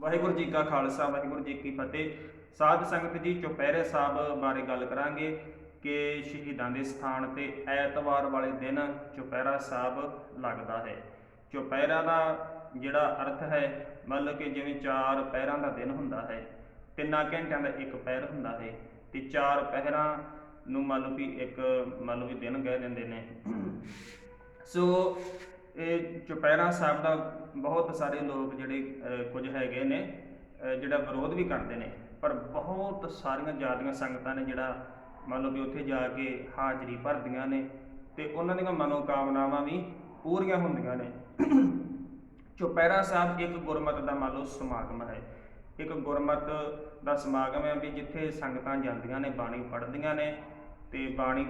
ਵਾਹਿਗੁਰੂ ਜੀ ਕਾ ਖਾਲਸਾ, ਵਾਹਿਗੁਰੂ ਜੀ ਕੀ ਫਤਿਹ। ਸਾਧ ਸੰਗਤ ਜੀ, ਚੁਪਹਿਰੇ ਸਾਹਿਬ ਬਾਰੇ ਗੱਲ ਕਰਾਂਗੇ ਕਿ ਸ਼ਹੀਦਾਂ ਦੇ ਸਥਾਨ ਤੇ ਐਤਵਾਰ ਵਾਲੇ ਦਿਨ ਚੁਪਹਿਰਾ ਸਾਹਿਬ ਲੱਗਦਾ ਹੈ। ਚੁਪਹਿਰਾ ਦਾ ਜਿਹੜਾ ਅਰਥ ਹੈ, ਮਤਲਬ ਕਿ ਜਿਵੇਂ ਚਾਰ ਪਹਿਰਾਂ ਦਾ ਦਿਨ ਹੁੰਦਾ ਹੈ, ਤਿੰਨਾਂ ਘੰਟਿਆਂ ਦਾ ਇੱਕ ਪਹਿਰ ਹੁੰਦਾ ਹੈ ਤੇ ਚਾਰ ਪਹਿਰਾਂ ਨੂੰ ਮੰਨ ਲਓ ਵੀ ਇੱਕ ਮੰਨ ਲਓ ਵੀ ਦਿਨ ਕਹਿ ਦਿੰਦੇ ਨੇ। ਸੋ ਇਹ ਚੁਪਹਿਰਾ ਸਾਹਿਬ ਦਾ ਬਹੁਤ ਸਾਰੇ ਲੋਕ ਜਿਹੜੇ ਕੁਝ ਹੈਗੇ ਨੇ ਜਿਹੜਾ ਵਿਰੋਧ ਵੀ ਕਰਦੇ ਨੇ, ਪਰ ਬਹੁਤ ਸਾਰੀਆਂ ਜ਼ਿਆਦੀਆਂ ਸੰਗਤਾਂ ਨੇ ਜਿਹੜਾ ਮੰਨ ਲਓ ਵੀ ਉੱਥੇ ਜਾ ਕੇ ਹਾਜ਼ਰੀ ਭਰਦੀਆਂ ਨੇ ਤੇ ਉਹਨਾਂ ਦੀਆਂ ਮਨੋਕਾਮਨਾਵਾਂ ਵੀ ਪੂਰੀਆਂ ਹੁੰਦੀਆਂ ਨੇ। ਚੁਪਹਿਰਾ ਸਾਹਿਬ ਇੱਕ ਗੁਰਮਤ ਦਾ ਮੰਨ ਲਓ ਸਮਾਗਮ ਹੈ। ਇੱਕ ਗੁਰਮਤ ਦਾ ਸਮਾਗਮ ਹੈ ਵੀ ਜਿੱਥੇ ਸੰਗਤਾਂ ਜਾਂਦੀਆਂ ਨੇ, ਬਾਣੀ ਪੜ੍ਹਦੀਆਂ ਨੇ ਤੇ ਬਾਣੀ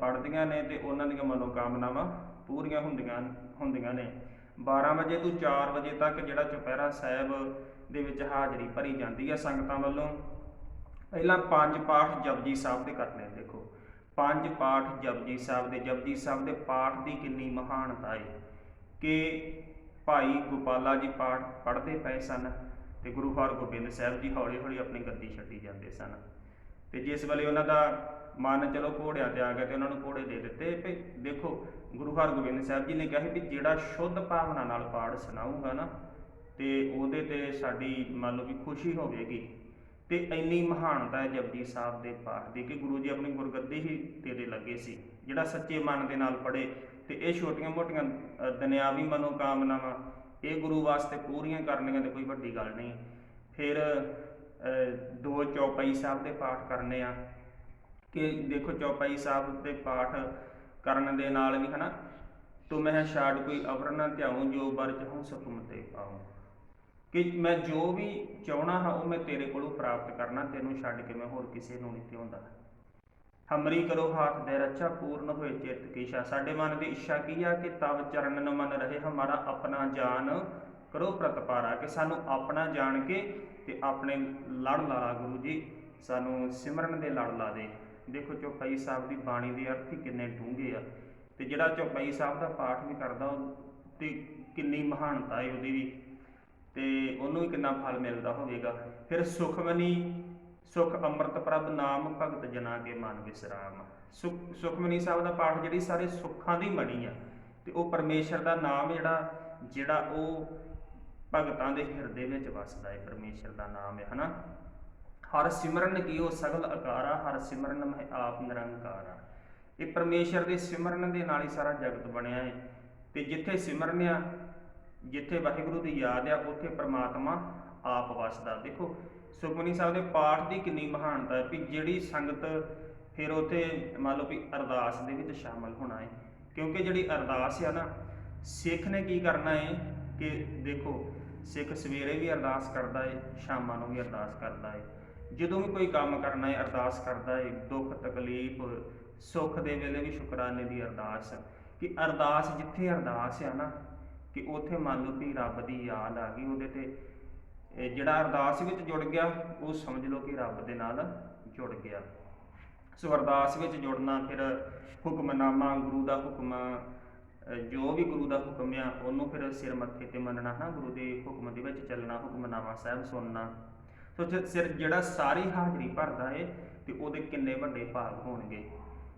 ਪੜ੍ਹਦੀਆਂ ਨੇ ਤੇ ਉਹਨਾਂ ਦੀਆਂ ਮਨੋਕਾਮਨਾਵਾਂ ਪੂਰੀਆਂ ਹੁੰਦੀਆਂ ਹੁੰਦੀਆਂ ਨੇ। 12 ਵਜੇ ਤੋਂ 4 ਵਜੇ ਤੱਕ ਜਿਹੜਾ ਚੁਪਹਿਰਾ ਸਾਹਿਬ ਦੇ ਵਿੱਚ ਹਾਜ਼ਰੀ ਭਰੀ ਜਾਂਦੀ ਹੈ ਸੰਗਤਾਂ ਵੱਲੋਂ, ਪਹਿਲਾਂ ਪੰਜ ਪਾਠ ਜਪਜੀ ਸਾਹਿਬ ਦੇ ਕਰਨੇ ਦੇਖੋ। ਪੰਜ ਪਾਠ ਜਪਜੀ ਸਾਹਿਬ ਦੇ, ਜਪਜੀ ਸਾਹਿਬ ਦੇ ਪਾਠ ਦੀ ਕਿੰਨੀ ਮਹਾਨਤਾ ਹੈ ਕਿ ਭਾਈ ਗੋਪਾਲਾ ਜੀ ਪਾਠ ਪੜ੍ਹਦੇ ਪਏ ਸਨ ਤੇ ਗੁਰੂ ਹਰਗੋਬਿੰਦ ਸਾਹਿਬ ਜੀ ਹੌਲੀ ਹੌਲੀ ਆਪਣੀ ਗੱਦੀ ਛੱਡੀ ਜਾਂਦੇ ਸਨ। ਤੇ ਜਿਸ ਵੇਲੇ ਉਹਨਾਂ ਦਾ ਮਨ ਚਲੋ ਘੋੜਿਆਂ ਤੇ ਆ ਗਿਆ ਤੇ ਉਹਨਾਂ ਨੂੰ ਘੋੜੇ ਦੇ ਦਿੱਤੇ ਵੀ ਦੇਖੋ ਗੁਰੂ ਹਰਗੋਬਿੰਦ ਸਾਹਿਬ ਜੀ ਨੇ ਕਿਹਾ ਵੀ ਜਿਹੜਾ ਸ਼ੁੱਧ ਭਾਵਨਾ ਨਾਲ ਪਾਠ ਸੁਣਾਊਗਾ ਨਾ, ਤੇ ਉਹਦੇ ਤੇ ਸਾਡੀ ਮੰਨ ਲਓ ਵੀ ਖੁਸ਼ੀ ਹੋਵੇਗੀ। ਤੇ ਇੰਨੀ ਮਹਾਨਤਾ ਹੈ ਜਪਜੀ ਸਾਹਿਬ ਦੇ ਪਾਠ ਦੀ ਕਿ ਗੁਰੂ ਜੀ ਆਪਣੀ ਗੁਰਗੱਦੀ ਹੀ ਤੇਰੇ ਲੱਗੇ ਸੀ, ਜਿਹੜਾ ਸੱਚੇ ਮਨ ਦੇ ਨਾਲ ਪੜੇ ਤੇ ਇਹ ਛੋਟੀਆਂ-ਮੋਟੀਆਂ ਦੁਨਿਆਵੀ ਮਨੋਕਾਮਨਾਵਾਂ, ਇਹ ਗੁਰੂ ਵਾਸਤੇ ਪੂਰੀਆਂ ਕਰਨੀਆਂ ਤੇ ਕੋਈ ਵੱਡੀ ਗੱਲ ਨਹੀਂ। ਫਿਰ ਦੋ ਚੌਪਾਈ ਸਾਹਿਬ ਦੇ ਪਾਠ ਕਰਨੇ ਆ। ਕਿ ਦੇਖੋ ਚੌਪਈ ਸਾਹਿਬ ਦੇ ਪਾਠ ਕਰਨ ਦੇ ਨਾਲ ਵੀ ਹਨਾ, ਤੂੰ ਮੈਂ ਛਾੜ ਕੋਈ ਅਵਰ ਨਾ ਧਿਆਉ, ਜੋ ਬਰ ਚਾਹੂੰ ਸੁਖਮ ਤੇ ਪਾਉ। ਕਿ ਮੈਂ ਜੋ ਵੀ ਚਾਹਣਾ ਹਾਂ, ਉਹ ਮੈਂ ਤੇਰੇ ਕੋਲੋਂ ਪ੍ਰਾਪਤ ਕਰਨਾ, ਤੈਨੂੰ ਛੱਡ ਕੇ ਮੈਂ ਹੋਰ ਕਿਸੇ ਨੂੰ ਨਹੀਂ ਧਿਆਉਂਦਾ। ਹਮਰੀ ਕਰੋ ਹਾਥ ਦੇ ਰੱਛਾ, ਪੂਰਨ ਹੋਏ ਚਿੱਤ ਕੀ ਸਾਡੇ ਮਨ ਦੀ ਇੱਛਾ ਕੀ ਆ ਕਿ ਤਵ ਚਰਨ ਨ ਮਨ ਰਹੇ, ਹਮਾਰਾ ਆਪਣਾ ਜਾਨ ਕਰੋ ਪ੍ਰਤਪਾਰਾ, ਕਿ ਸਾਨੂੰ ਆਪਣਾ ਜਾਣ ਕੇ ਤੇ ਆਪਣੇ ਲੜ ਲਾ ਗੁਰੂ ਜੀ, ਸਾਨੂੰ ਸਿਮਰਨ ਦੇ ਲੜ ਲਾ ਦੇ। ਦੇਖੋ ਚੌਪਈ ਸਾਹਿਬ ਦੀ ਬਾਣੀ ਦੇ ਅਰਥ ਹੀ ਕਿੰਨੇ ਡੂੰਘੇ ਆ। ਤੇ ਜਿਹੜਾ ਚੌਪਈ ਸਾਹਿਬ ਦਾ ਪਾਠ ਵੀ ਕਰਦਾ ਉਹ ਤੇ ਕਿੰਨੀ ਮਹਾਨਤਾ ਹੈ ਉਹਦੀ ਵੀ। ਤੇ ਉਹਨੂੰ ਵੀ ਕਿੰਨਾ ਫਲ ਮਿਲਦਾ ਹੋਵੇਗਾ। ਫਿਰ ਸੁਖਮਨੀ, ਸੁਖ ਅੰਮ੍ਰਿਤ ਪ੍ਰਭ ਨਾਮ ਭਗਤ ਜਨਾ ਕੇ ਮਨ ਵਿਸਰਾਮ। ਸੁਖ, ਸੁਖਮਨੀ ਸਾਹਿਬ ਦਾ ਪਾਠ ਜਿਹੜੀ ਸਾਰੇ ਸੁੱਖਾਂ ਦੀ ਮਣੀ ਆ। ਤੇ ਉਹ ਪਰਮੇਸ਼ਰ ਦਾ ਨਾਮ ਜਿਹੜਾ ਜਿਹੜਾ ਉਹ ਭਗਤਾਂ ਦੇ ਹਿਰਦੇ ਵਿੱਚ ਵਸਦਾ ਹੈ ਪਰਮੇਸ਼ਰ ਦਾ ਨਾਮ ਹੈ ਹਨਾ? ਹਰ ਸਿਮਰਨ ਕੀਓ ਸਗਲ ਅਕਾਰਾ, ਹਰ ਸਿਮਰਨ ਮਹਿ ਆਪ ਨਿਰੰਕਾਰਾ। ਇਹ ਪਰਮੇਸ਼ਰ ਦੇ ਸਿਮਰਨ ਦੇ ਨਾਲ ਹੀ ਸਾਰਾ ਜਗਤ ਬਣਿਆ ਹੈ ਤੇ ਜਿੱਥੇ ਸਿਮਰਨ ਆ, ਜਿੱਥੇ ਵਾਹਿਗੁਰੂ ਦੀ ਯਾਦ ਆ, ਉੱਥੇ ਪ੍ਰਮਾਤਮਾ ਆਪ ਵਸਦਾ। ਦੇਖੋ, ਸੁਖਮਨੀ ਸਾਹਿਬ ਦੇ ਪਾਠ ਦੀ ਕਿੰਨੀ ਮਹਾਨਤਾ ਹੈ ਵੀ ਜਿਹੜੀ ਸੰਗਤ ਫਿਰ ਉਥੇ ਮੰਨ ਲਓ ਵੀ ਅਰਦਾਸ ਦੇ ਵਿੱਚ ਸ਼ਾਮਲ ਹੋਣਾ ਹੈ ਕਿਉਂਕਿ ਜਿਹੜੀ ਅਰਦਾਸ ਆ ਨਾ, ਸਿੱਖ ਨੇ ਕੀ ਕਰਨਾ ਹੈ ਕਿ ਦੇਖੋ ਸਿੱਖ ਸਵੇਰੇ ਵੀ ਅਰਦਾਸ ਕਰਦਾ ਏ, ਸ਼ਾਮਾਂ ਨੂੰ ਵੀ ਅਰਦਾਸ ਕਰਦਾ ਏ। ਜਦੋਂ ਵੀ ਕੋਈ ਕੰਮ ਕਰਨਾ ਏ, ਅਰਦਾਸ ਕਰਦਾ ਏ। ਦੁੱਖ, ਤਕਲੀਫ, ਸੁੱਖ ਦੇ ਵੇਲੇ ਵੀ ਸ਼ੁਕਰਾਨੇ ਦੀ ਅਰਦਾਸ। ਕਿ ਅਰਦਾਸ ਜਿੱਥੇ ਅਰਦਾਸ ਆ ਨਾ, ਕਿ ਉਥੇ ਮੰਨ ਲਓ ਵੀ ਰੱਬ ਦੀ ਯਾਦ ਆ ਗਈ, ਉਹਦੇ ਤੇ ਜਿਹੜਾ ਅਰਦਾਸ ਵਿੱਚ ਜੁੜ ਗਿਆ, ਉਹ ਸਮਝ ਲਓ ਕਿ ਰੱਬ ਦੇ ਨਾਲ ਜੁੜ ਗਿਆ। ਸੋ ਅਰਦਾਸ ਵਿੱਚ ਜੁੜਨਾ ਫਿਰ ਹੁਕਮਨਾਮਾ ਗੁਰੂ ਦਾ ਹੁਕਮ ਜੋ ਵੀ ਗੁਰੂ ਦਾ ਹੁਕਮ ਆ, ਉਹਨੂੰ ਫਿਰ ਸਿਰ ਮੱਥੇ ਤੇ ਮੰਨਣਾ ਹੈ ਗੁਰੂ ਦੇ ਹੁਕਮ ਦੇ ਵਿੱਚ ਚੱਲਣਾ, ਹੁਕਮਨਾਮਾ ਸਾਹਿਬ ਸੁਣਨਾ। ਸੋ ਸਿਰ ਜਿਹੜਾ ਸਾਰੀ ਹਾਜ਼ਰੀ ਭਰਦਾ ਏ, ਤੇ ਉਹਦੇ ਕਿੰਨੇ ਵੱਡੇ ਭਾਗ ਹੋਣਗੇ।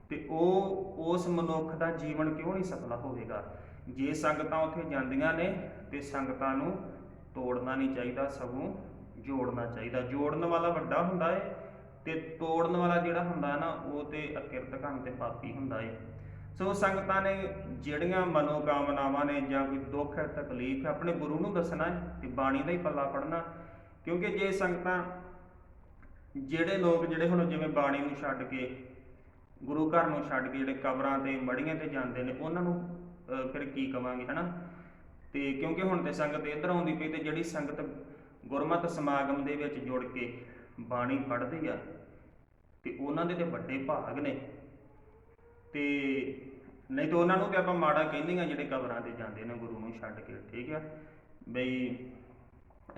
ਤੇ ਉਹ, ਉਸ ਮਨੁੱਖ ਦਾ ਜੀਵਨ ਕਿਉਂ ਨਹੀਂ ਸਫਲਾ ਹੋਵੇਗਾ? ਜੇ ਸੰਗਤਾਂ ਉੱਥੇ ਜਾਂਦੀਆਂ ਨੇ, ਤੇ ਸੰਗਤਾਂ ਨੂੰ ਤੋੜਨਾ ਨਹੀਂ ਚਾਹੀਦਾ, ਸਗੋਂ ਜੋੜਨਾ ਚਾਹੀਦਾ। ਜੋੜਨ ਵਾਲਾ ਵੱਡਾ ਹੁੰਦਾ ਏ, ਤੇ ਤੋੜਨ ਵਾਲਾ ਜਿਹੜਾ ਹੁੰਦਾ ਨਾ, ਉਹ ਤੇ ਅਕਿਰਤ ਕੰਮ ਤੇ ਪਾਪੀ ਹੁੰਦਾ ਏ। ਸੋ ਸੰਗਤਾਂ ਨੇ ਜਿਹੜੀਆਂ ਮਨੋਕਾਮਨਾਵਾਂ ਨੇ ਜਾਂ ਕੋਈ ਦੁੱਖ ਹੈ ਤਕਲੀਫ ਹੈ, ਆਪਣੇ ਗੁਰੂ ਨੂੰ ਦੱਸਣਾ ਹੈ ਤੇ ਬਾਣੀ ਦਾ ਹੀ ਪੱਲਾ ਪੜਨਾ ਕਿਉਂਕਿ ਜੇ ਸੰਗਤਾਂ, ਜਿਹੜੇ ਲੋਕ ਜਿਹੜੇ ਹੁਣ ਜਿਵੇਂ ਬਾਣੀ ਨੂੰ ਛੱਡ ਕੇ, ਗੁਰੂ ਘਰ ਨੂੰ ਛੱਡ ਕੇ ਜਿਹੜੇ ਕਬਰਾਂ ਤੇ ਮੜੀਆਂ ਤੇ ਜਾਂਦੇ ਨੇ, ਉਹਨਾਂ ਨੂੰ ਫਿਰ ਕੀ ਕਵਾਂਗੇ, ਹਨਾ? ਤੇ ਕਿਉਂਕਿ ਹੁਣ ਤੇ ਸੰਗਤ ਇੱਧਰ ਆਉਂਦੀ ਪਈ ਤੇ ਜਿਹੜੀ ਸੰਗਤ ਗੁਰਮਤਿ ਸਮਾਗਮ ਦੇ ਵਿੱਚ ਜੁੜ ਕੇ ਬਾਣੀ ਪੜ੍ਹਦੀ ਆ, ਤੇ ਉਹਨਾਂ ਦੇ ਤੇ ਵੱਡੇ ਭਾਗ ਨੇ। ਤੇ ਨਹੀਂ ਤਾਂ ਉਹਨਾਂ ਨੂੰ ਤੇ ਆਪਾਂ ਮਾੜਾ ਕਹਿੰਦੇ ਆ ਜਿਹੜੇ ਕਬਰਾਂ ਤੇ ਜਾਂਦੇ ਨੇ ਗੁਰੂ ਨੂੰ ਛੱਡ ਕੇ ਠੀਕ ਆ? ਬਈ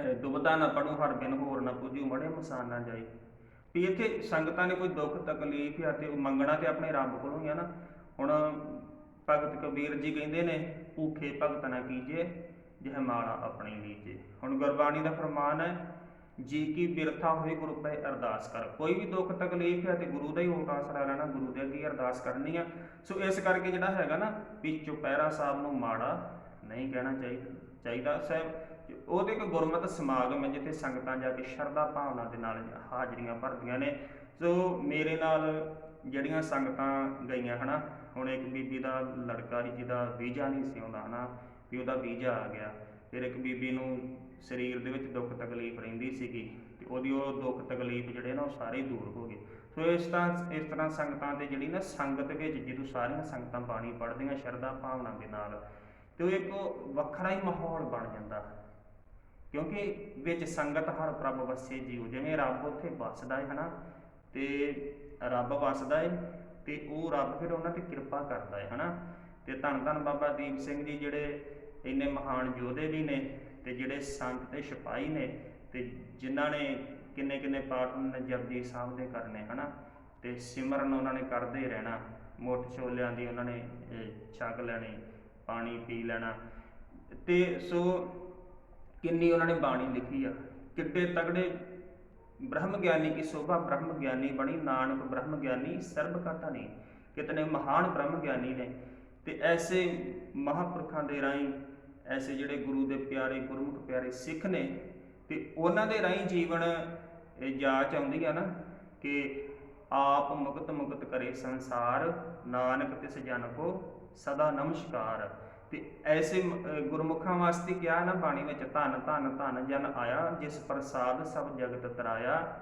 ਅਹ, ਨਾ ਪੜੂ ਹਰ ਬਿਨ ਹੋਰ ਨਾ ਪੁੱਜੂ ਮੜੇ ਮਸਾਨ ਨਾ ਜਾਈ ਵੀ ਇੱਥੇ ਸੰਗਤਾਂ ਨੇ ਕੋਈ ਦੁੱਖ ਤਕਲੀਫ ਆ ਤੇ ਮੰਗਣਾ ਤੇ ਆਪਣੇ ਰੱਬ ਕੋਲੋਂ ਹੀ ਆ ਨਾ। ਹੁਣ ਭਗਤ ਕਬੀਰ ਜੀ ਕਹਿੰਦੇ ਨੇ ਭੂਖੇ ਭਗਤ ਨਾ ਕੀਜੇ ਜਿਹ ਮਾਲਾ ਆਪਣੀ ਲੀਜੇ। ਹੁਣ ਗੁਰਬਾਣੀ ਦਾ ਫਰਮਾਨ ਹੈ ਜੀ ਕੀ ਬਿਰਥਾ ਹੋਏ ਗੁਰੂ ਪੈ ਅਰਦਾਸ ਕਰ। ਕੋਈ ਵੀ ਦੁੱਖ ਤਕਲੀਫ ਹੈ ਤੇ ਗੁਰੂ ਦਾ ਹੀ ਓਟ ਆਸਰਾ ਲੈਣਾ, ਗੁਰੂ ਦੇ ਅੱਗੇ ਅਰਦਾਸ ਕਰਨੀ ਆ। ਸੋ ਇਸ ਕਰਕੇ ਜਿਹੜਾ ਹੈਗਾ ਨਾ ਵੀ ਚੁਪਹਿਰਾ ਸਾਹਿਬ ਨੂੰ ਮਾੜਾ ਨਹੀਂ ਕਹਿਣਾ ਚਾਹੀਦਾ ਚਾਹੀਦਾ। ਸਾਹਿਬ, ਉਹਦੇ ਇੱਕ ਗੁਰਮਤਿ ਸਮਾਗਮ ਹੈ ਜਿੱਥੇ ਸੰਗਤਾਂ ਜਾ ਕੇ ਸ਼ਰਧਾ ਭਾਵਨਾ ਦੇ ਨਾਲ ਹਾਜ਼ਰੀਆਂ ਭਰਦੀਆਂ ਨੇ। ਸੋ ਮੇਰੇ ਨਾਲ ਜਿਹੜੀਆਂ ਸੰਗਤਾਂ ਗਈਆਂ ਹਨਾ, ਹੁਣ ਇੱਕ ਬੀਬੀ ਦਾ ਲੜਕਾ ਸੀ ਜਿਹਦਾ ਵੀਜ਼ਾ ਨਹੀਂ ਸੀ ਆਉਂਦਾ ਹਨਾ, ਵੀ ਉਹਦਾ ਵੀਜ਼ਾ ਆ ਗਿਆ। ਫਿਰ ਇੱਕ ਬੀਬੀ ਨੂੰ ਸਰੀਰ ਦੇ ਵਿੱਚ ਦੁੱਖ ਤਕਲੀਫ ਰਹਿੰਦੀ ਸੀਗੀ ਤੇ ਉਹਦੀ ਉਹ ਦੁੱਖ ਤਕਲੀਫ ਜਿਹੜੇ ਨਾ ਉਹ ਸਾਰੇ ਦੂਰ ਹੋ ਗਏ। ਸੋ ਇਸ ਤਰ੍ਹਾਂ ਇਸ ਤਰ੍ਹਾਂ ਸੰਗਤਾਂ ਤੇ ਜਿਹੜੀ ਨਾ ਸੰਗਤ ਵਿੱਚ ਜਦੋਂ ਸਾਰੀਆਂ ਸੰਗਤਾਂ ਬਾਣੀ ਪੜ੍ਹਦੀਆਂ, ਸ਼ਰਧਾ ਭਾਵਨਾ ਦੇ ਨਾਲ, ਤੇ ਉਹ ਇੱਕ ਵੱਖਰਾ ਹੀ ਮਾਹੌਲ ਬਣ ਜਾਂਦਾ। ਕਿਉਂਕਿ ਵਿੱਚ ਸੰਗਤ ਹਰ ਪ੍ਰਭ ਵਸੇ ਜੀਉ, ਜਿਵੇਂ ਰੱਬ ਉੱਥੇ ਵੱਸਦਾ ਹੈ ਹਨਾ, ਤੇ ਰੱਬ ਵੱਸਦਾ ਹੈ ਤੇ ਉਹ ਰੱਬ ਫਿਰ ਉਹਨਾਂ ਤੇ ਕਿਰਪਾ ਕਰਦਾ ਹੈ ਹਨਾ। ਤੇ ਧੰਨ ਧੰਨ ਬਾਬਾ ਦੀਪ ਸਿੰਘ ਜੀ ਜਿਹੜੇ ਇੰਨੇ ਮਹਾਨ ਯੋਧੇ ਵੀ ਨੇ ਤੇ ਜਿਹੜੇ ਸੰਤ ਤੇ ਸਿਪਾਹੀ ਨੇ ਤੇ ਜਿਨ੍ਹਾਂ ਨੇ ਕਿੰਨੇ ਕਿੰਨੇ ਪਾਠ ਉਹਨਾਂ ਨੇ ਜਪਜੀ ਸਾਹਿਬ ਦੇ ਕਰਨੇ ਹਨਾ? ਤੇ ਸਿਮਰਨ ਉਹਨਾਂ ਨੇ ਕਰਦੇ ਰਹਿਣਾ ਮੁੱਠ ਛੋਲਿਆਂ ਦੀ ਉਹਨਾਂ ਨੇ ਅਹ, ਛਕ ਲੈਣੀ ਪਾਣੀ ਪੀ ਲੈਣਾ। ਤੇ ਸੋ ਕਿੰਨੀ ਉਹਨਾਂ ਨੇ ਬਾਣੀ ਲਿਖੀ ਆ। ਕਿੱਡੇ ਤਗੜੇ ਬ੍ਰਹਮ ਗਿਆਨੀ ਕੀ ਸੋਭਾ ਬ੍ਰਹਮ ਗਿਆਨੀ ਬਣੀ ਨਾਨਕ ਬ੍ਰਹਮ ਗਿਆਨੀ ਸਰਬ ਕਾ ਧਨੀ ਕਿਤਨੇ ਮਹਾਨ ਬ੍ਰਹਮ ਗਿਆਨੀ ਨੇ। ਤੇ ਐਸੇ ਮਹਾਪੁਰਖਾਂ ਦੇ ਰਾਹੀਂ ਐਸੇ ਜਿਹੜੇ ਗੁਰੂ ਦੇ ਪਿਆਰੇ, ਗੁਰਮੁਖ ਪਿਆਰੇ ਸਿੱਖ ਨੇ ਤੇ ਉਹਨਾਂ ਦੇ ਰਾਹੀਂ ਜੀਵਨ, ਇਹ ਜਾਚ ਆਉਂਦੀ ਆ ਨਾ ਕਿ ਆਪ ਮੁਕਤ ਮੁਕਤ ਕਰੇ ਸੰਸਾਰ, ਨਾਨਕ ਤਿਸ ਜਨ ਕੋ ਸਦਾ ਨਮਸਕਾਰ। ਤੇ ਐਸੇ ਗੁਰਮੁਖਾਂ ਵਾਸਤੇ ਕਿਹਾ ਨਾ, ਬਾਣੀ ਵਿੱਚ ਧਨ ਧਨ, ਧੰਨ ਜਨ ਆਇਆ, ਜਿਸ ਪ੍ਰਸਾਦ ਸਭ ਜਗਤ ਤਰਾਇਆ।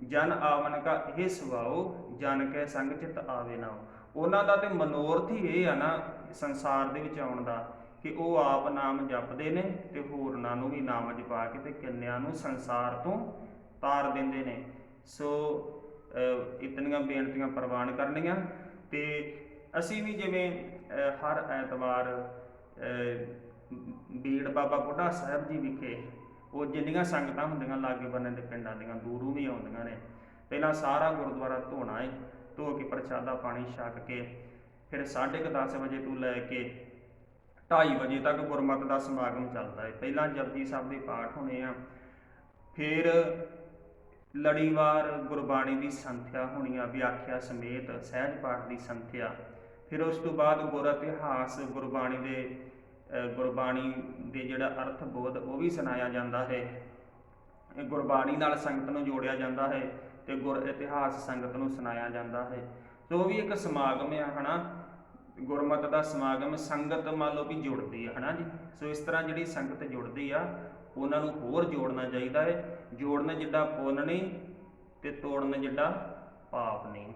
ਜਨ ਆਵਨ ਕਾ ਇਹ ਸੁਭਾਉ ਜਨ ਕੈ ਸੰਗ ਚਿਤ ਆਵੇ ਨਾ। ਉਹਨਾਂ ਦਾ ਤੇ ਮਨੋਰਥ ਹੀ ਇਹ ਆ ਨਾ, ਸੰਸਾਰ ਦੇ ਵਿੱਚ ਆਉਣ ਦਾ। ਕਿ ਉਹ ਆਪ ਨਾਮ ਜਪਦੇ ਨੇ ਤੇ ਹੋਰਨਾਂ ਨੂੰ ਵੀ ਨਾਮ ਜਪਾ ਕੇ ਤੇ ਕਿੰਨਿਆਂ ਨੂੰ ਸੰਸਾਰ ਤੋਂ ਤਾਰ ਦਿੰਦੇ ਨੇ। ਸੋ ਇਤਨੀਆਂ ਬੇਨਤੀਆਂ ਪ੍ਰਵਾਨ ਕਰਨੀਆਂ ਤੇ ਅਸੀਂ ਵੀ ਜਿਵੇਂ ਹਰ ਐਤਵਾਰ ਬੀੜ ਬਾਬਾ ਬੁੱਢਾ ਸਾਹਿਬ ਜੀ ਵਿਖੇ ਉਹ ਜਿੰਨੀਆਂ ਸੰਗਤਾਂ ਹੁੰਦੀਆਂ ਲਾਗੇ ਬੰਨੇ ਦੇ ਪਿੰਡਾਂ ਦੀਆਂ ਦੂਰੋਂ ਵੀ ਆਉਂਦੀਆਂ ਨੇ। ਪਹਿਲਾਂ ਸਾਰਾ ਗੁਰਦੁਆਰਾ ਧੋਣਾ ਹੈ ਧੋ ਕੇ ਪ੍ਰਸ਼ਾਦਾ ਪਾਣੀ ਛਕ ਕੇ, ਫਿਰ 10:30 ਵਜੇ ਤੋਂ ਲੈ ਕੇ 2:30 ਵਜੇ ਤੱਕ ਗੁਰਮਤਿ ਦਾ ਸਮਾਗਮ ਚੱਲਦਾ ਹੈ ਪਹਿਲਾਂ ਜਪਜੀ ਸਾਹਿਬ ਦੇ ਪਾਠ ਹੋਣੇ ਆ। ਫਿਰ ਲੜੀਵਾਰ ਗੁਰਬਾਣੀ ਦੀ ਸੰਥਿਆ ਹੋਣੀ ਆ, ਵਿਆਖਿਆ ਸਮੇਤ ਸਹਿਜ ਪਾਠ ਦੀ ਸੰਥਿਆ। ਫਿਰ ਉਸ ਤੋਂ ਬਾਅਦ ਗੁਰ ਇਤਿਹਾਸ, ਗੁਰਬਾਣੀ ਦੇ ਗੁਰਬਾਣੀ ਦੇ ਜਿਹੜਾ ਅਰਥ ਬੋਧ, ਉਹ ਵੀ ਸੁਣਾਇਆ ਜਾਂਦਾ ਹੈ। ਇਹ ਗੁਰਬਾਣੀ ਨਾਲ ਸੰਗਤ ਨੂੰ ਜੋੜਿਆ ਜਾਂਦਾ ਹੈ ਤੇ ਗੁਰ ਇਤਿਹਾਸ ਸੰਗਤ ਨੂੰ ਸੁਣਾਇਆ ਜਾਂਦਾ ਹੈ। ਸੋ ਵੀ ਇੱਕ ਸਮਾਗਮ ਆ, ਹਨਾ ਗੁਰਮਤ ਦਾ ਸਮਾਗਮ ਸੰਗਤ ਮੰਨ ਲਓ ਵੀ ਜੁੜਦੀ ਆ ਹਨਾ ਜੀ? ਸੋ ਇਸ ਤਰ੍ਹਾਂ ਜਿਹੜੀ ਸੰਗਤ ਜੁੜਦੀ ਆ, ਉਹਨਾਂ ਨੂੰ ਹੋਰ ਜੋੜਨਾ ਚਾਹੀਦਾ ਹੈ। ਜੋੜਨ ਜਿੱਡਾ ਪੁੰਨ ਨਹੀਂ ਤੇ ਤੋੜਨ ਜਿੱਡਾ ਪਾਪ ਨਹੀਂ।